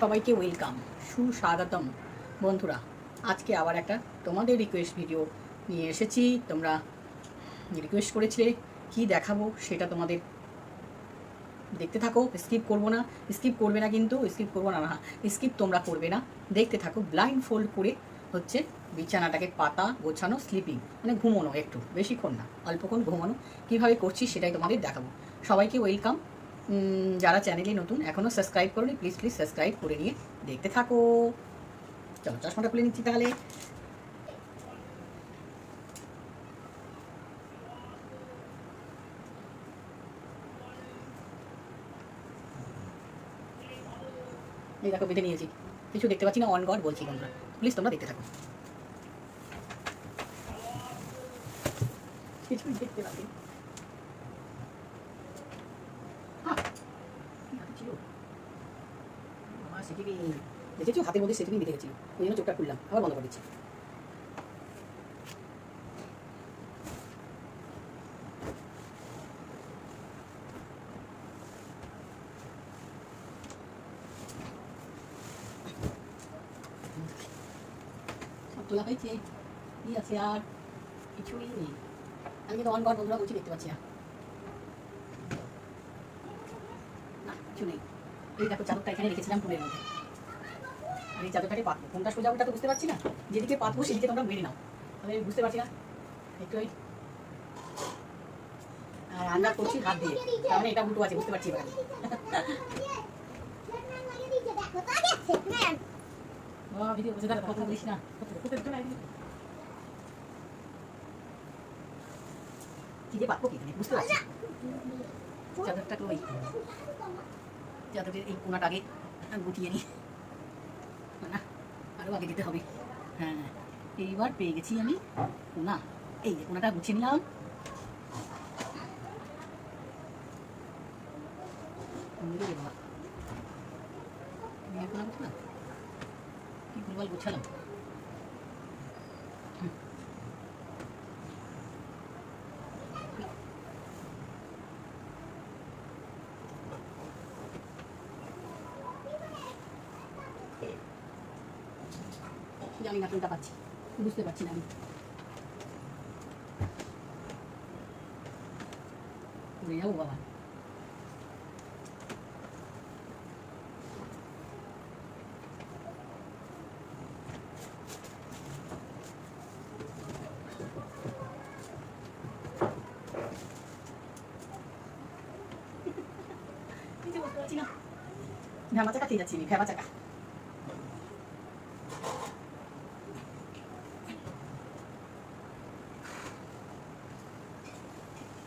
সবাইকে ওয়েলকাম। সুস্বাগতম। বন্ধুরা, আজকে আবার একটা তোমাদের রিকোয়েস্ট ভিডিও নিয়ে এসেছি। তোমরা রিকোয়েস্ট করেছিলে, কি দেখাবো সেটা তোমাদের দেখতে থাকো স্কিপ করব না। স্কিপ করবে না কিন্তু স্কিপ করব না না স্কিপ তোমরা করবে না। দেখতে থাকো ব্লাইন্ড ফোল্ড করে হচ্ছে বিছানাটাকে পাতা গোছানো স্লিপিং মানে ঘুমোনো একটু, বেশিক্ষণ না, অল্পক্ষণ ঘুমানো। কীভাবে করছি সেটাই তোমাদের দেখাবো। সবাইকে ওয়েলকাম। যারা চ্যানেলে নতুন এখনও সাবস্ক্রাইব করনি প্লিজ প্লিজ সাবস্ক্রাইব করে নিয়ে দেখতে থাকো। চলো, চশমাটা খুলে নিচ্ছি তাহলে। এই দেখো, বেঁধে নিয়েছি। কিছু দেখতে পাচ্ছি না অন গড বলছি তোমরা। প্লিজ তোমরা দেখতে থাকো। কিছুই দেখতে পাচ্ছি না। আহ, কি হাতে ছিল? বাবা, সিটিভি। দেখেছ? হাতের মধ্যে সেটিভি বেঁধে গেছিল ওই জন্য চোখটা খুললাম, আবার বন্ধ করে দিচ্ছি। তোলা হয়েছে। কি আছে আর? কিছুই নেই। আমি কিন্তু অন বন্ধুরা বলছি দেখতে পাচ্ছি না, কিছু নেই। এই দেখো চাদরটা এখানে রেখেছিলাম টুলের মধ্যে। আর এই চাদরটাকে পাতবো। কোনটা সোজা ওটা তো বুঝতে পারছি না। যেদিকে পাতবো সেদিকে তোমরা মেরে নাও। আমি বুঝতে পারছি না। একটু ওই আর আন্দাজ করছি হাত দিয়ে। মানে এটা উল্টো আছে, বুঝতে পারছি এবার ভিডিও বসে দাঁড়া না। বুঝতে পারছি না। চাদরটাকে চাদরের এই কোনাটা আগে গুটিয়ে নিই। না আরও আগে যেতে হবে। হ্যাঁ এইবার পেয়ে গেছি আমি কোনা। এই যে কোনাটা গুছিয়ে নিলাম। কি ভুলভাল গুছালাম। জানি না কোনটা পাচ্ছি বুঝতে পারছি না আমি পড়ে যাব বাবা এই যে বুঝতে পারছি না ভ্যামা চাকা খেয়ে যাচ্ছি আমি ভ্যামা চাকা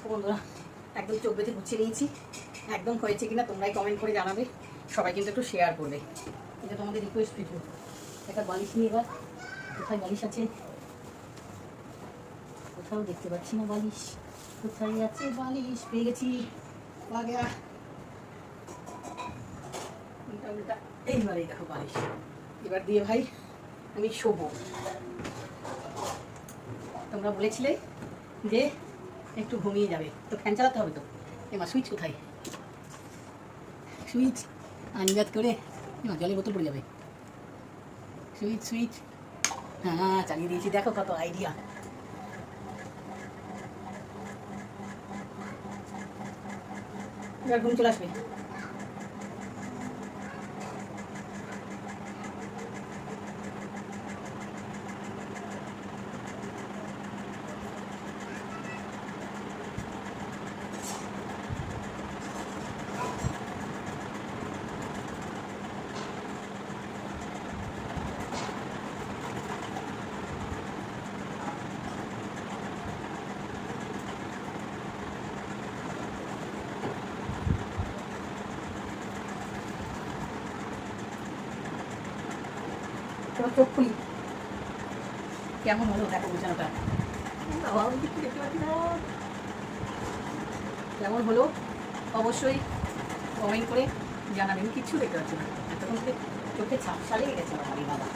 দেখো বন্ধুরা, একদম চোখ বেঁধে গুছিয়ে নিয়েছি। একদম হয়েছে কিনা তোমরাই কমেন্ট করে জানাবে। সবাই কিন্তু একটু শেয়ার করবে। এটা তোমাদের রিকোয়েস্ট ভিডিও একটা বালিশ নিয়ে এবার। কোথায় বালিশ আছে? কোথাও দেখতে পাচ্ছি না বালিশ। কোথায় আছে বালিশ? পেয়ে গেছি। এইবারে দেখো বালিশ। এবার দিয়ে ভাই, আমি শোবো। তোমরা বলেছিলে যে একটু ঘুমিয়ে যাবে। তো ফ্যান চালাতে হবে তো? এবার সুইচ কোথায়? সুইচ আনজাত করে এবার জলের বোতল পড়ে যাবে। সুইচ সুইচ হ্যাঁ চালিয়ে দিয়েছি। দেখো কত আইডিয়া এবার ঘুম চলে আসবে। এবার চোখ খুলি। কেমন হলো দেখো বিছানাটা। কেমন হলো? অবশ্যই কমেন্ট করে জানাবেন কিচ্ছু দেখতে পাচ্ছি না। তখন থেকে চোখে ছাপসা লেগে গেছে আমার বাবা।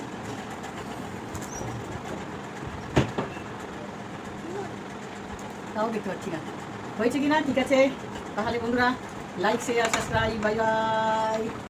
তাও দেখতে পাচ্ছি না। হয়েছে কি না ঠিক আছে। তাহলে বন্ধুরা like share subscribe bye bye